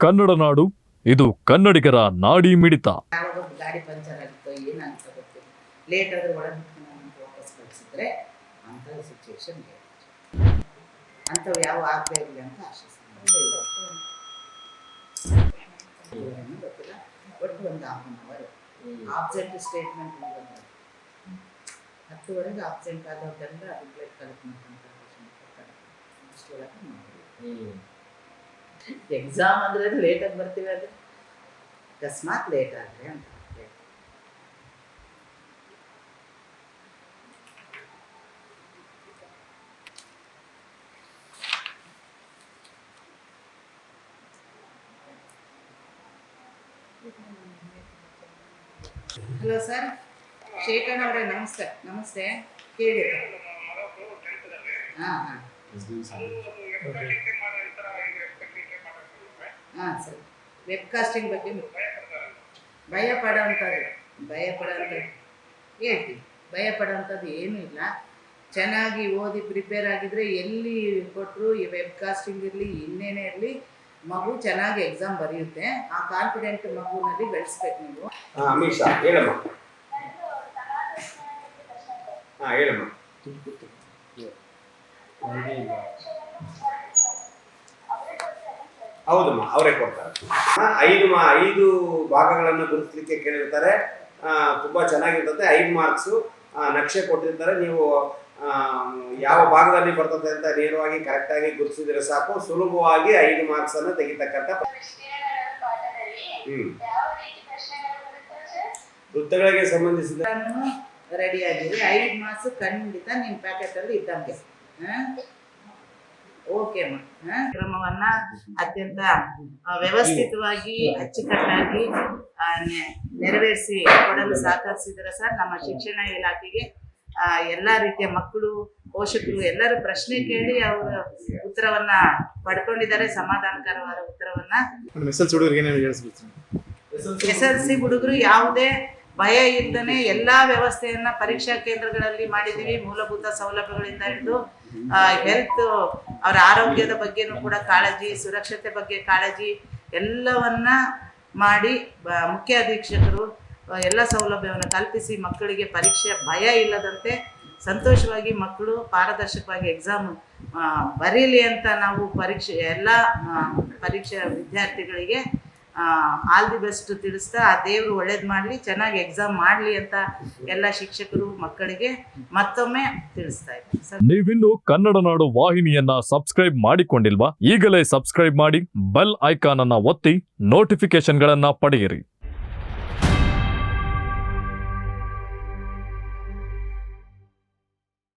ಕನ್ನಡ ನಾಡು, ಇದು ಕನ್ನಡಿಗರ ನಾಡಿ ಮಿಡಿತ. ಗಾಡಿ ಪಂಚರ್ ಅಂಥವು ಯಾವ ಇರಲಿ ಅಂತ ಆಶಿಸ್ತೀನಿ ಒಟ್ಟು ಒಂದು ಅವರ್ ಆಬ್ಸೆಂಟ್ ಸ್ಟೇಟ್ಮೆಂಟ್ ಹತ್ತುವರೆಗೆ ಆಬ್ಸೆಂಟ್ ಆದವ್ರಿಗೆಲ್ಲ ರಿಪ್ಲೈ ಕಲೆಕ್ಟ್ ಮಾಡಿ ಎಕ್ಸಾಮ್ ಅಂದ್ರೆ ಲೇಟಾಗಿ ಬರ್ತೀವಿ ಅದು. ಅಕಸ್ಮಾತ್ ಲೇಟ್ ಆದರೆ ಅಂತ ಹಲೋ ಸರ್ ಶೇಖರ್ ಅವರೇ ನಮಸ್ತೆ. ನಮಸ್ತೆ. ಹೇಳಿ ಹಾಂ ಹಾಂ. ಹಾಂ ಸರ್. ವೆಬ್ ಕಾಸ್ಟಿಂಗ್ ಬಗ್ಗೆ ಭಯ ಪಡೋಂಥದ್ದು. ಭಯ ಪಡೋಂಥದ್ದು. ಹೇಳ್ತೀವಿ ಭಯ ಪಡೋಂಥದ್ದು ಏನೂ ಇಲ್ಲ. ಚೆನ್ನಾಗಿ ಓದಿ ಪ್ರಿಪೇರ್ ಆಗಿದ್ರೆ ಎಲ್ಲಿ ಕೊಟ್ಟರು ಈ ವೆಬ್ ಕಾಸ್ಟಿಂಗ್ ಇರಲಿ ಇನ್ನೇನೇ ಇರಲಿ ಮಗು ಚೆನ್ನಾಗಿ ಎಕ್ಸಾಮ್ ಬರೆಯುತ್ತೆ. ಆ ಕಾನ್ಫಿಡೆಂಟ್ ಮಗುನಲ್ಲಿ ಬೆಳೆಸ್ಬೇಕು ನೀವು. ಅಮೀಷಾ ಹೇಳಮ್ಮ. ಹಾ ಹೇಳಮ್ಮ. ಹೌದಮ್ಮ ಅವರೇ ಕೊಡ್ತಾರೆ. ಹಾ, ಐದು ಮಾ ಐದು ಭಾಗಗಳನ್ನು ಗುರುತಿಸಲಿಕ್ಕೆ ಕೇಳಿರ್ತಾರೆ. ತುಂಬ ಚೆನ್ನಾಗಿರ್ತದೆ ಐದು ಮಾರ್ಕ್ಸು ನಕ್ಷೆ ಕೊಟ್ಟಿರ್ತಾರೆ. ನೀವು ಯಾವ ಭಾಗದಲ್ಲಿ ಬರ್ತದೆ ಅಂತ ನೇರವಾಗಿ ಕರೆಕ್ಟಾಗಿ ಗುರುತಿಸಿದ್ರೆ ಸಾಕು. ಸುಲಭವಾಗಿ ಐದು ಮಾರ್ಕ್ಸ್ ಅನ್ನು ತೆಗಿತಕ್ಕಂಥ ಹ್ಮ್. ವೃತ್ತಗಳಿಗೆ ಸಂಬಂಧಿಸಿದ ರೆಡಿ ಆಗಿದೆ ಐದು ಮಾರ್ಕ್ಸ್ ಖಂಡಿತ ನಿಮ್ಮ ಪ್ಯಾಕೆಟಲ್ಲಿ ಇದ್ದಂಗೆ. ಓಕೆ? ಕ್ರಮವನ್ನ ಅತ್ಯಂತ ವ್ಯವಸ್ಥಿತವಾಗಿ ಅಚ್ಚುಕಟ್ಟಾಗಿ ನೆರವೇರಿಸಿ ಕೊಡಲು ಸಹಕರಿಸಿದ್ರೆ ಸರ್ ನಮ್ಮ ಶಿಕ್ಷಣ ಇಲಾಖೆಗೆ ಎಲ್ಲ ರೀತಿಯ ಮಕ್ಕಳು ಪೋಷಕರು ಎಲ್ಲರೂ ಪ್ರಶ್ನೆ ಕೇಳಿ ಅವರ ಉತ್ತರವನ್ನ ಪಡ್ಕೊಂಡಿದ್ದಾರೆ ಸಮಾಧಾನಕರವಾದ ಉತ್ತರವನ್ನ. ಎಸ್ ಎಲ್ ಸಿ ಹುಡುಗರು ಯಾವುದೇ ಭಯ ಇಲ್ಲದೇ ಎಲ್ಲಾ ವ್ಯವಸ್ಥೆಯನ್ನ ಪರೀಕ್ಷಾ ಕೇಂದ್ರಗಳಲ್ಲಿ ಮಾಡಿದೀವಿ, ಮೂಲಭೂತ ಸೌಲಭ್ಯಗಳಿಂದ ಹಿಡಿದು ಹೆಲ್ತ್ ಅವರ ಆರೋಗ್ಯದ ಬಗ್ಗೆನೂ ಕೂಡ ಕಾಳಜಿ, ಸುರಕ್ಷತೆ ಬಗ್ಗೆ ಕಾಳಜಿ ಎಲ್ಲವನ್ನ ಮಾಡಿ ಮುಖ್ಯ ಅಧೀಕ್ಷಕರು ಎಲ್ಲ ಸೌಲಭ್ಯವನ್ನು ಕಲ್ಪಿಸಿ ಮಕ್ಕಳಿಗೆ ಪರೀಕ್ಷೆ ಭಯ ಇಲ್ಲದಂತೆ ಸಂತೋಷವಾಗಿ ಮಕ್ಕಳು ಪಾರದರ್ಶಕವಾಗಿ ಎಕ್ಸಾಮ್ ಬರೀಲಿ ಅಂತ ನಾವು ಪರೀಕ್ಷೆ, ಎಲ್ಲ ಪರೀಕ್ಷೆ ವಿದ್ಯಾರ್ಥಿಗಳಿಗೆ ಆಲ್ ದಿ ಬೆಸ್ಟ್ ತಿಳಿಸ್ತಾ, ಆ ದೇವರು ಒಳ್ಳೇದು ಮಾಡಲಿ, ಚೆನ್ನಾಗಿ ಎಕ್ಸಾಮ್ ಮಾಡಲಿ ಅಂತ ಎಲ್ಲ ಶಿಕ್ಷಕರು ಮಕ್ಕಳಿಗೆ ಮತ್ತೊಮ್ಮೆ ತಿಳಿಸ್ತಾ ಇದ್ದೀನಿ. ನೀವಿನ್ನು ಕನ್ನಡ ನಾಡು ವಾಹಿನಿಯನ್ನ ಸಬ್ಸ್ಕ್ರೈಬ್ ಮಾಡಿಕೊಂಡಿಲ್ವಾ? ಈಗಲೇ ಸಬ್ಸ್ಕ್ರೈಬ್ ಮಾಡಿ ಬೆಲ್ ಐಕಾನ್ ಅನ್ನ ಒತ್ತಿ ನೋಟಿಫಿಕೇಶನ್ಗಳನ್ನ ಪಡೆಯಿರಿ.